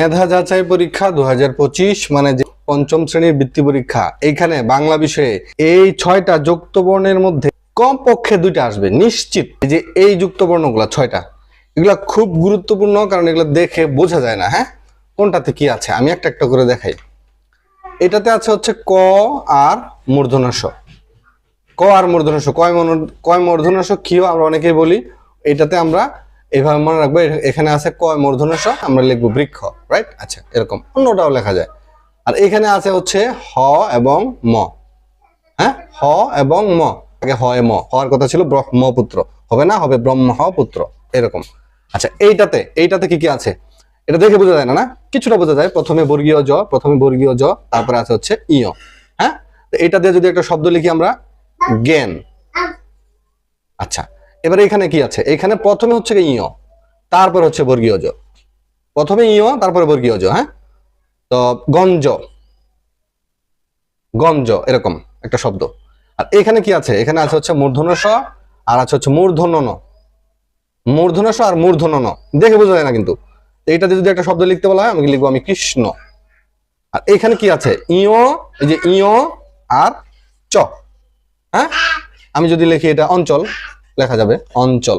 মেধা যাচাই পরীক্ষা দু মানে যে পঞ্চম শ্রেণির বৃত্তি পরীক্ষা। এইখানে বাংলা বিষয়ে এই ছয়টা যুক্ত বর্ণের মধ্যে কম পক্ষে দুইটা আসবে, নিশ্চিত। যে এই যুক্ত বর্ণগুলা ছয়টা, এগুলা খুব গুরুত্বপূর্ণ, কারণ এগুলো দেখে বোঝা যায় না হ্যাঁ? কোনটাতে কি আছে? আমি একটা একটা করে দেখাই। এটাতে আছে হচ্ছে ক আর মূর্ধনাশ ক আর মূর্ধনাশ কয় কয় মূর্ধনাশ কিও আমরা অনেকেই বলি। এটাতে আমরা এইভাবে মনে রাখব, এখানে আছে কয় মূর্ধনাশ আমরা লিখব বৃক্ষ রাইট আচ্ছা এরকম, অন্যটাও লেখা যায়। আর এখানে আছে হচ্ছে হ এবং ম হ্যাঁ? হ এবং ম, আগে হয় ম হওয়ার কথা ছিল ব্রহ্মপুত্র, হবে না? হবে ব্রহ্মপুত্র, এরকম। আচ্ছা এইটাতে এইটাতে কি কি আছে? এটা দেখে বোঝা যায় না না? কিছুটা বোঝা যায়, প্রথমে বর্গীয় জ, প্রথমে বর্গীয় জ, তারপরে আছে হচ্ছে ইয় হ্যাঁ? এটা দিয়ে যদি একটা শব্দ লিখি আমরা, জ্ঞান। আচ্ছা এবারে এখানে কি আছে? এখানে প্রথমে হচ্ছে কি ইয়, তারপর হচ্ছে বর্গীয় জ। প্রথমে ইয়, তারপরে বর্গীয় জ হ্যাঁ? তো গঞ্জ গঞ্জ, এরকম একটা শব্দ। আর এখানে কি আছে? এখানে আছে হচ্ছে মূর্ধন্য স আর আছে হচ্ছে মূর্ধন্য ন মূর্ধন্য স আর মূর্ধন্য দেখে বোঝা যায় না কিন্তু। এইটাতে যদি একটা শব্দ লিখতে বলা হয় আমি লিখব আমি কৃষ্ণ। আর এখানে কি আছে? ইয়, এই যে ইয় আর চ হ্যাঁ? আমি যদি লিখি এটা অঞ্চল লেখা যাবে অঞ্চল।